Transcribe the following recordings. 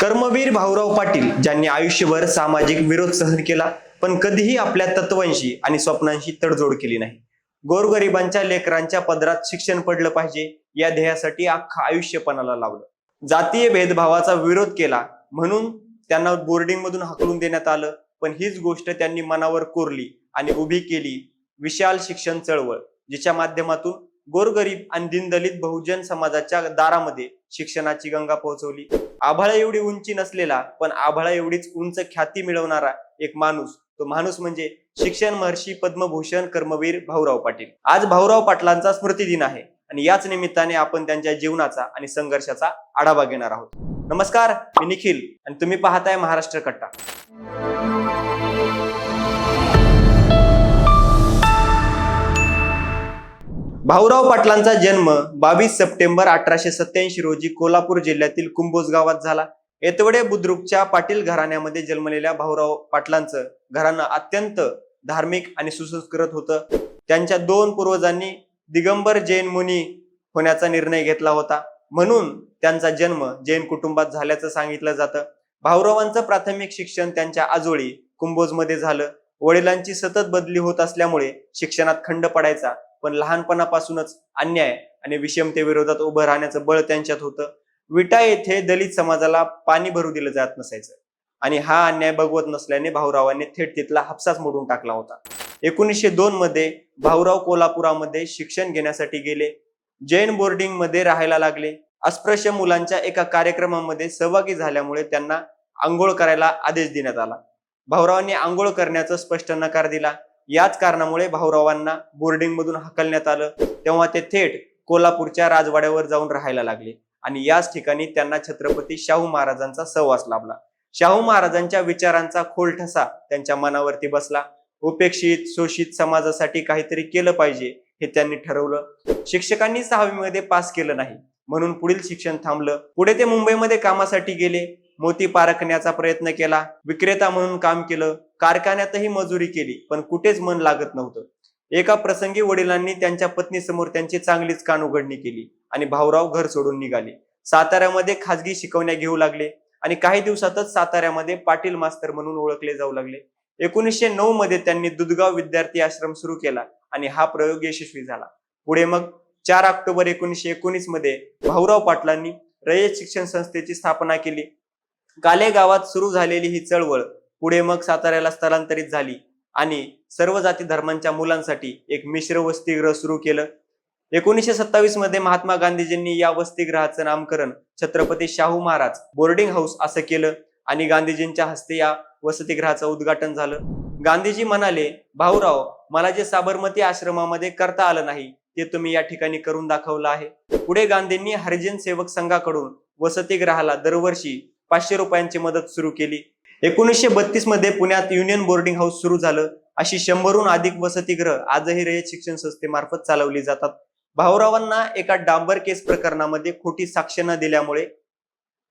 कर्मवीर भाऊराव पाटील ज्यांनी आयुष्यभर सामाजिक विरोध सहन केला पण कधीही आपल्या तत्वांशी आणि स्वप्नांशी तडजोड केली नाही. गोरगरिबांच्या लेकरांच्या पदरात शिक्षण पडलं पाहिजे या ध्येयासाठी अख्खं आयुष्यपणाला लावलं. जातीय भेदभावाचा विरोध केला म्हणून त्यांना बोर्डिंग मधून हकलून देण्यात आलं पण हीच गोष्ट त्यांनी मनावर कोरली आणि उभी केली विशाल शिक्षण चळवळ जिच्या माध्यमातून गोरगरीब आणि दीनदलित बहुजन समाजाच्या दारामध्ये शिक्षणाची गंगा पोहोचवली. आभाळा एवढी उंची नसलेला पण आभाळा एवढीच उंच ख्याती मिळवणारा एक माणूस तो माणूस म्हणजे शिक्षण महर्षी पद्मभूषण कर्मवीर भाऊराव पाटील. आज भाऊराव पाटलांचा स्मृती दिन आहे आणि याच निमित्ताने आपण त्यांच्या जीवनाचा आणि संघर्षाचा आढावा घेणार आहोत. नमस्कार मी निखिल आणि तुम्ही पाहताय महाराष्ट्र कट्टा. भाऊराव पाटलांचा जन्म बावीस सप्टेंबर अठराशे सत्याऐंशी रोजी कोल्हापूर जिल्ह्यातील कुंभोज गावात झाला. येतवडे बुद्रुकच्या पाटील घराण्यामध्ये जन्मलेल्या भाऊराव पाटलांचं घराणं अत्यंत धार्मिक आणि सुसंस्कृत होतं. त्यांच्या दोन पूर्वजांनी दिगंबर जैन मुनी होण्याचा निर्णय घेतला होता. म्हणून त्यांचा जन्म जैन कुटुंबात झाल्याचं सांगितलं जातं. भाऊरावांचं प्राथमिक शिक्षण त्यांच्या आजोळी कुंभोजमध्ये झालं. वडिलांची सतत बदली होत असल्यामुळे शिक्षणात खंड पडायचा. पण लहानपणापासूनच अन्याय आणि विषमतेविरोधात उभं राहण्याचं बळ त्यांच्यात होतं. विटा येथे दलित समाजाला पाणी भरू दिलं जात नसायचं आणि हा अन्याय बघवत नसल्याने भाऊरावांनी थेट तिथला हापसाच मोडून टाकला होता. एकोणीसशे दोन मध्ये भाऊराव कोल्हापुरामध्ये शिक्षण घेण्यासाठी गेले. जैन बोर्डिंगमध्ये राहायला लागले. अस्पृश्य मुलांच्या एका कार्यक्रमामध्ये सहभागी झाल्यामुळे त्यांना आंघोळ करायला आदेश देण्यात आला. भाऊरावांनी आंघोळ करण्याचा स्पष्ट नकार दिला. याच कारणामुळे भाऊरावांना बोर्डिंग मधून हकलण्यात आलं. तेव्हा ते थेट कोल्हापूरच्या राजवाड्यावर जाऊन राहायला लागले आणि याच ठिकाणी त्यांना छत्रपती शाहू महाराजांचा सहवास लाभला. शाहू महाराजांच्या विचारांचा खोल ठसा त्यांच्या मनावरती बसला. उपेक्षित शोषित समाजासाठी काहीतरी केलं पाहिजे हे त्यांनी ठरवलं. शिक्षकांनी सहावीमध्ये पास केलं नाही. म्हणून पुढील शिक्षण थांबलं. पुढे ते मुंबईमध्ये कामासाठी गेले. मोती पारखण्याचा प्रयत्न केला. विक्रेता म्हणून काम केलं. कारखान्यातही मजुरी केली पण कुठेच मन लागत नव्हतं. एका प्रसंगी वडिलांनी त्यांच्या पत्नीसमोर त्यांची चांगलीच कान उघडणी केली आणि भाऊराव घर सोडून निघाले. साताऱ्यामध्ये खाजगी शिकवण्या घेऊ लागले आणि काही दिवसातच साताऱ्यामध्ये पाटील मास्तर म्हणून ओळखले जाऊ लागले. एकोणीसशे नऊ मध्ये त्यांनी दुधगाव विद्यार्थी आश्रम सुरू केला आणि हा प्रयोग यशस्वी झाला. पुढे मग चार ऑक्टोबर एकोणीसशे एकोणीसमध्ये भाऊराव पाटलांनी रयत शिक्षण संस्थेची स्थापना केली. काले गावात सुरू झालेली ही चळवळ पुढे मग साताऱ्याला स्थलांतरित झाली आणि सर्व जाती धर्मांच्या मुलांसाठी एक मिश्र वसतिगृह सुरू केलं. एकोणीसशे सत्तावीसमध्ये महात्मा गांधीजींनी या वसतिगृहाचं नामकरण छत्रपती शाहू महाराज बोर्डिंग हाऊस असं केलं आणि गांधीजींच्या हस्ते या वसतिगृहाचं उद्घाटन झालं. गांधीजी म्हणाले भाऊराव मला जे साबरमती आश्रमामध्ये करता आलं नाही ते तुम्ही या ठिकाणी करून दाखवलं आहे. पुढे गांधींनी हरिजन सेवक संघाकडून वसतिगृहाला दरवर्षी पाचशे रुपयांची मदत सुरू केली. एकोणीसशे बत्तीसमध्ये पुण्यात युनियन बोर्डिंग हाऊस सुरू झालं. अशी शंभरहून अधिक वसतिगृह आजही रयत शिक्षण संस्थेमार्फत चालवली जातात. भाऊरावांना एका डांबर केस प्रकरणामध्ये खोटी साक्ष न दिल्यामुळे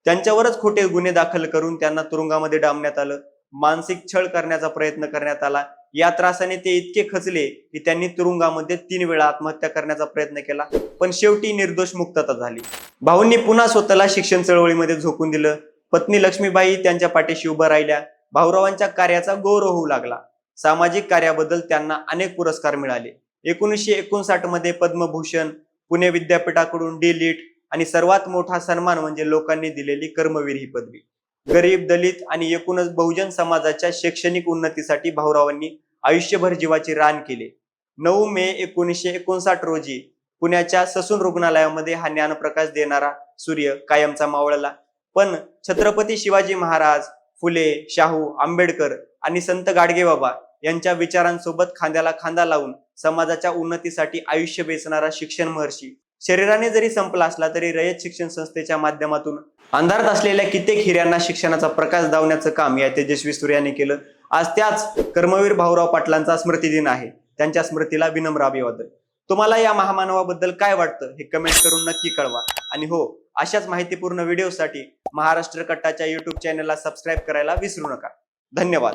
त्यांच्यावरच खोटे गुन्हे दाखल करून त्यांना तुरुंगामध्ये डांबण्यात आलं. मानसिक छळ करण्याचा प्रयत्न करण्यात आला. या त्रासाने ते इतके खचले की त्यांनी तुरुंगामध्ये तीन वेळा आत्महत्या करण्याचा प्रयत्न केला. पण शेवटी निर्दोष मुक्तता झाली. भाऊंनी पुन्हा स्वतःला शिक्षण चळवळीमध्ये झोकून दिलं. पत्नी लक्ष्मीबाई त्यांच्या पाठीशी उभं राहिल्या. भाऊरावांच्या कार्याचा गौरव होऊ लागला. सामाजिक कार्याबद्दल त्यांना अनेक पुरस्कार मिळाले. एकोणीसशे एकोणसाठमध्ये पद्मभूषण पुणे विद्यापीठाकडून डी लिट आणि सर्वात मोठा सन्मान म्हणजे लोकांनी दिलेली कर्मवीर ही पदवी. गरीब दलित आणि एकूणच बहुजन समाजाच्या शैक्षणिक उन्नतीसाठी भाऊरावांनी आयुष्यभर जीवाची रान केले. नऊ मे एकोणीसशे एकोणसाठ रोजी पुण्याच्या ससून रुग्णालयामध्ये हा ज्ञानप्रकाश देणारा सूर्य कायमचा मावळला. पण छत्रपती शिवाजी महाराज फुले शाहू आंबेडकर आणि संत गाडगेबाबा यांच्या विचारांसोबत खांद्याला खांदा लावून समाजाच्या उन्नतीसाठी आयुष्य बेचणारा शिक्षण महर्षी. शरीराने जरी संपला असला तरी रयत शिक्षण संस्थेच्या माध्यमातून अंधारात असलेल्या कित्येक हिऱ्यांना शिक्षणाचा प्रकाश दावण्याचं काम या तेजस्वी सूर्याने केलं. आज त्याच कर्मवीर भाऊराव पाटलांचा स्मृती दिन आहे. त्यांच्या स्मृतीला विनम्र अभिवादन. तुम्हाला या महामानवाबद्दल काय वाटतं हे कमेंट करून नक्की कळवा. आणि हो अशाच माहितीपूर्ण व्हिडिओसाठी महाराष्ट्र कट्टाच्या युट्यूब चॅनलला सबस्क्राईब करायला विसरू नका. धन्यवाद.